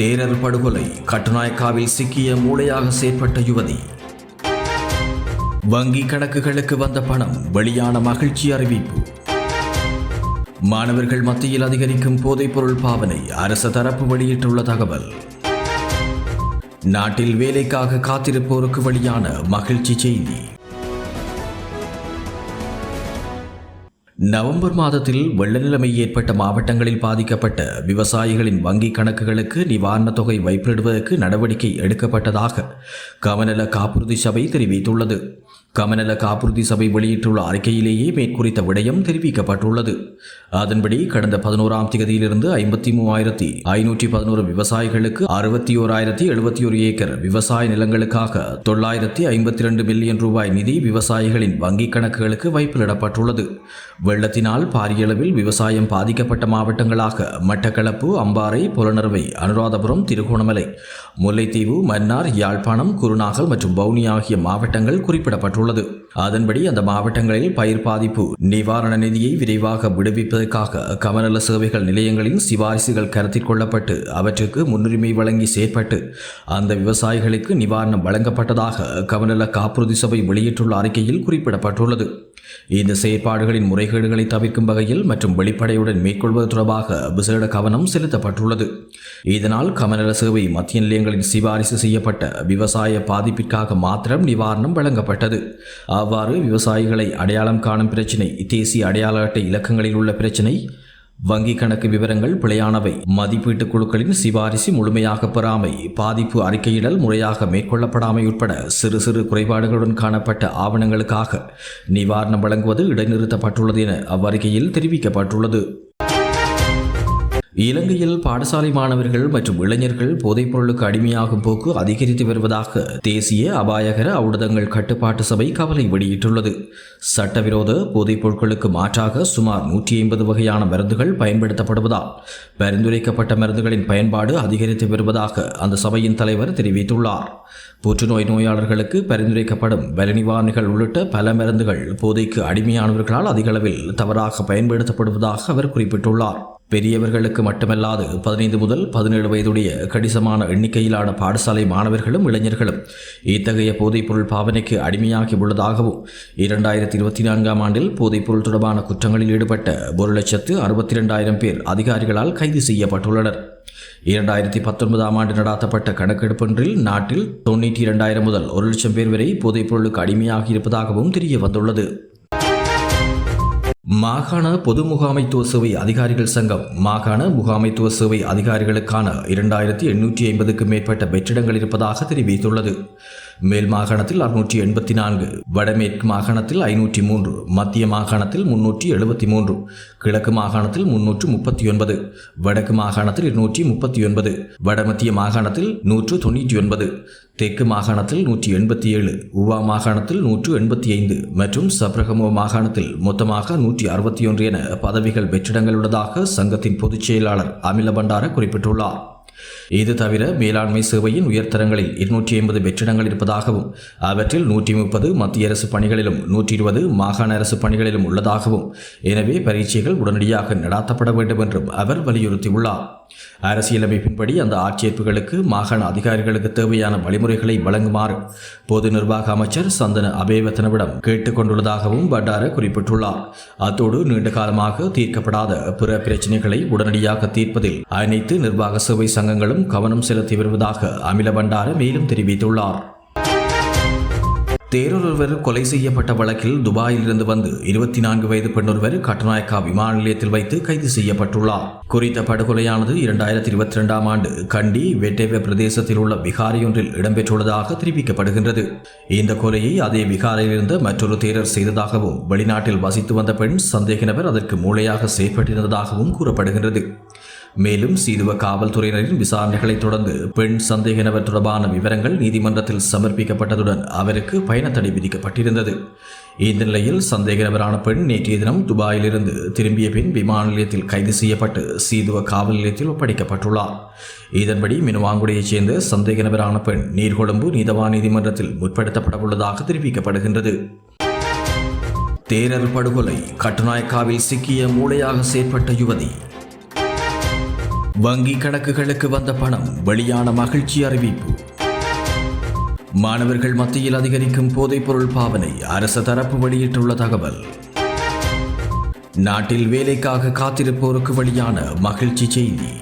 தேரர் படுகொலை கட்டுநாயக்காவில் சிக்கிய மூளையாக செயற்பட்ட யுவதி. வங்கி கணக்குகளுக்கு வந்த பணம் வெளியான மகிழ்ச்சி அறிவிப்பு. மாணவர்கள் மத்தியில் அதிகரிக்கும் போதைப்பொருள் பாவனை அரசு தரப்பு வெளியிட்டுள்ள தகவல். நாட்டில் வேலைக்காக காத்திருப்போருக்கு வெளியான மகிழ்ச்சி செய்தி. நவம்பர் மாதத்தில் வெள்ள நிலைமை ஏற்பட்ட மாவட்டங்களில் பாதிக்கப்பட்ட விவசாயிகளின் வங்கி கணக்குகளுக்கு நிவாரணத் தொகை வைப்பிடுவதற்கு நடவடிக்கை எடுக்கப்பட்டதாக கவநல காப்புறுதி சபை தெரிவித்துள்ளது. கமநல காப்புறுதி சபை வெளியிட்டுள்ள அறிக்கையிலேயே மேற்குறித்த விடயம் தெரிவிக்கப்பட்டுள்ளது. அதன்படி கடந்த பதினோராம் திகதியிலிருந்து ஐம்பத்தி மூவாயிரத்தி ஐநூற்றி பதினோரு விவசாயிகளுக்கு அறுபத்தி ஓராயிரத்தி எழுபத்தி ஒரு ஏக்கர் விவசாய நிலங்களுக்காக தொள்ளாயிரத்தி ஐம்பத்தி ரெண்டு மில்லியன் ரூபாய் நிதி விவசாயிகளின் வங்கிக் கணக்குகளுக்கு வைப்பிலிடப்பட்டுள்ளது. வெள்ளத்தினால் பாரிய அளவில் விவசாயம் பாதிக்கப்பட்ட மாவட்டங்களாக மட்டக்களப்பு அம்பாறை புலனறுவை அனுராதபுரம் திருகோணமலை முல்லைத்தீவு மன்னார் யாழ்ப்பாணம் குருநாகல் மற்றும் பவுனி ஆகிய மாவட்டங்கள் குறிப்பிடப்பட்டுள்ளது ஏற்பட்டுள்ளது அதன்படி அந்த மாவட்டங்களில் பயிர் பாதிப்பு நிவாரண நிதியை விரைவாக விடுவிப்பதற்காக கமநல சேவைகள் நிலையங்களின் சிபாரிசுகள் கருத்தில் கொள்ளப்பட்டு அவற்றுக்கு முன்னுரிமை வழங்கி செயற்பட்டு அந்த விவசாயிகளுக்கு நிவாரணம் வழங்கப்பட்டதாக கமநல காப்புறுதி சபை வெளியிட்டுள்ள அறிக்கையில் குறிப்பிடப்பட்டுள்ளது. இந்த செயற்பாடுகளின் முறைகேடுகளை தவிர்க்கும் வகையில் மற்றும் வெளிப்படையுடன் மேற்கொள்வது தொடர்பாக விசேட கவனம் செலுத்தப்பட்டுள்ளது. இதனால் கமநல சேவை மத்திய நிலையங்களின் சிபாரிசு செய்யப்பட்ட விவசாய பாதிப்பிற்காக மாத்திரம் நிவாரணம் வழங்கப்பட்டது. அவ்வாறு விவசாயிகளை அடையாளம் காணும் பிரச்சினை தேசிய அடையாள அட்டை இலக்கங்களில் உள்ள பிரச்சினை வங்கி கணக்கு விவரங்கள் பிழையானவை மதிப்பீட்டுக் குழுக்களின் சிபாரிசு முழுமையாக பெறாமை பாதிப்பு அறிக்கையிடல் முறையாக மேற்கொள்ளப்படாமை உட்பட சிறு சிறு குறைபாடுகளுடன் காணப்பட்ட ஆவணங்களுக்காக நிவாரணம் வழங்குவது இடைநிறுத்தப்பட்டுள்ளது என அவ்வறிக்கையில் தெரிவிக்கப்பட்டுள்ளது. இலங்கையில் பாடசாலை மாணவர்கள் மற்றும் இளைஞர்கள் போதைப் பொருளுக்கு அடிமையாகும் போக்கு அதிகரித்து வருவதாக தேசிய அபாயகர அவுடதங்கள் கட்டுப்பாட்டு சபை கவலை வெளியிட்டுள்ளது. சட்டவிரோத போதைப் பொருட்களுக்கு மாற்றாக சுமார் நூற்றி ஐம்பது வகையான மருந்துகள் பயன்படுத்தப்படுவதால் பரிந்துரைக்கப்பட்ட மருந்துகளின் பயன்பாடு அதிகரித்து வருவதாக அந்த சபையின் தலைவர் தெரிவித்துள்ளார். புற்றுநோய் நோயாளர்களுக்கு பரிந்துரைக்கப்படும் பலனிவாரணிகள் உள்ளிட்ட பல மருந்துகள் போதைக்கு அடிமையானவர்களால் அதிகளவில் தவறாக பயன்படுத்தப்படுவதாக அவர் குறிப்பிட்டுள்ளார். பெரியவர்களுக்கு மட்டுமல்லாது பதினைந்து முதல் பதினேழு வயதுடைய கணிசமான எண்ணிக்கையிலான பாடசாலை மாணவர்களும் இளைஞர்களும் இத்தகைய போதைப்பொருள் பாவனைக்கு அடிமையாகி உள்ளதாகவும் இரண்டாயிரத்தி இருபத்தி நான்காம் ஆண்டில் போதைப்பொருள் தொடர்பான குற்றங்களில் ஈடுபட்ட ஒரு லட்சத்து அறுபத்தி இரண்டாயிரம் பேர் அதிகாரிகளால் கைது செய்யப்பட்டுள்ளனர். இரண்டாயிரத்தி பத்தொன்பதாம் ஆண்டு நடாத்தப்பட்ட கணக்கெடுப்பொன்றில் நாட்டில் தொண்ணூற்றி இரண்டாயிரம் முதல் ஒரு லட்சம் பேர் வரை போதைப்பொருளுக்கு அடிமையாகி இருப்பதாகவும் தெரிய வந்துள்ளது மாகாண பொது முகாமைத்துவ சேவை அதிகாரிகள் சங்கம் மாகாண முகாமைத்துவ சேவை அதிகாரிகளுக்கான இரண்டாயிரத்தி எண்ணூற்றி ஐம்பதுக்கும் மேற்பட்ட வெற்றிடங்கள் இருப்பதாக தெரிவித்துள்ளது. மேல் மாகாணத்தில் அறுநூற்றி எண்பத்தி நான்கு வடமேற்கு மாகாணத்தில் ஐநூற்றி மூன்று மத்திய மாகாணத்தில் முன்னூற்றி எழுபத்தி மூன்று கிழக்கு மாகாணத்தில் முன்னூற்று முப்பத்தி ஒன்பது வடக்கு மாகாணத்தில் இருநூற்றி முப்பத்தி ஒன்பது வடமத்திய மாகாணத்தில் நூற்று தொண்ணூற்றி ஒன்பது தெற்கு மாகாணத்தில் நூற்றி எண்பத்தி ஏழு உவா மாகாணத்தில் நூற்று எண்பத்தி ஐந்து மற்றும் சப்ரகமோ மாகாணத்தில் மொத்தமாக நூற்றி அறுபத்தி ஒன்று என பதவிகள் வெற்றிடங்கள் உள்ளதாக சங்கத்தின் பொதுச் செயலாளர் அமில பண்டார குறிப்பிட்டுள்ளார். இது தவிர மேலாண்மை சேவையின் உயர்தரங்களில் இருநூற்றி ஐம்பது வெற்றிடங்கள் இருப்பதாகவும் அவற்றில் நூற்றி முப்பது மத்திய அரசு பணிகளிலும் நூற்றி இருபது மாகாண அரசு பணிகளிலும் உள்ளதாகவும் எனவே பரீட்சைகள் உடனடியாக நடாத்தப்பட வேண்டும் என்றும் அவர் வலியுறுத்தியுள்ளார். அரசியலமைப்பின்படி அந்த ஆட்சேர்ப்புகளுக்கு மாகாண அதிகாரிகளுக்கு தேவையான வழிமுறைகளை வழங்குமாறு பொது நிர்வாக அமைச்சர் சந்தன அபேவத்தனவிடம் கேட்டுக்கொண்டுள்ளதாகவும் பண்டார குறிப்பிட்டுள்ளார். அத்தோடு நீண்ட காலமாக தீர்க்கப்படாத பிற பிரச்சினைகளை உடனடியாக தீர்ப்பதில் அனைத்து நிர்வாக சேவை சங்கங்களும் கவனம் செலுத்தி வருவதாக அமில பண்டார மேலும் தெரிவித்துள்ளார். தேரொருவர் கொலை செய்யப்பட்ட வழக்கில் துபாயிலிருந்து வந்து இருபத்தி நான்கு வயது பெண்ணொருவர் கட்டநாயக்கா விமான நிலையத்தில் வைத்து கைது செய்யப்பட்டுள்ளார். குறித்த படுகொலையானது இரண்டாயிரத்தி இருபத்தி ரெண்டாம் ஆண்டு கண்டி வெட்டேவ பிரதேசத்தில் உள்ள விகாரையொன்றில் இடம்பெற்றுள்ளதாக தெரிவிக்கப்படுகின்றது. இந்த கொலையை அதே விகாரையில் இருந்த மற்றொரு தேரர் செய்ததாகவும் வெளிநாட்டில் வசித்து வந்த பெண் சந்தேக நபர் அதற்கு மூளையாக செயற்பட்டிருந்ததாகவும் கூறப்படுகின்றது. மேலும் சீதுவ காவல்துறையினரின் விசாரணைகளை தொடர்ந்து பெண் சந்தேக நபர் தொடர்பான விவரங்கள் நீதிமன்றத்தில் சமர்ப்பிக்கப்பட்டதுடன் அவருக்கு பயணத்தடை விதிக்கப்பட்டிருந்தது. இந்த நிலையில் சந்தேக நபரான பெண் நேற்றைய தினம் துபாயிலிருந்து திரும்பிய பின் விமான நிலையத்தில் கைது செய்யப்பட்டு சீதுவ காவல் நிலையத்தில் ஒப்படைக்கப்பட்டுள்ளார். இதன்படி மினுவாங்குடியைச் சேர்ந்த சந்தேக நபரான பெண் நீர்கொழும்பு நீதவான் நீதிமன்றத்தில் முற்படுத்தப்பட உள்ளதாக தெரிவிக்கப்படுகின்றது. தேரர் படுகொலை கட்டுநாயக்காவில் சிக்கிய மூளையாக செயற்பட்ட யுவதி வங்கி கணக்குகளுக்கு வந்த பணம் வெளியான மகிழ்ச்சி அறிவிப்பு. மாணவர்கள் மத்தியில் அதிகரிக்கும் போதைப்பொருள் பாவனை அரசு தரப்பு வெளியிட்டுள்ள தகவல். நாட்டில் வேலைக்காக காத்திருப்போருக்கு வெளியான மகிழ்ச்சி செய்தி.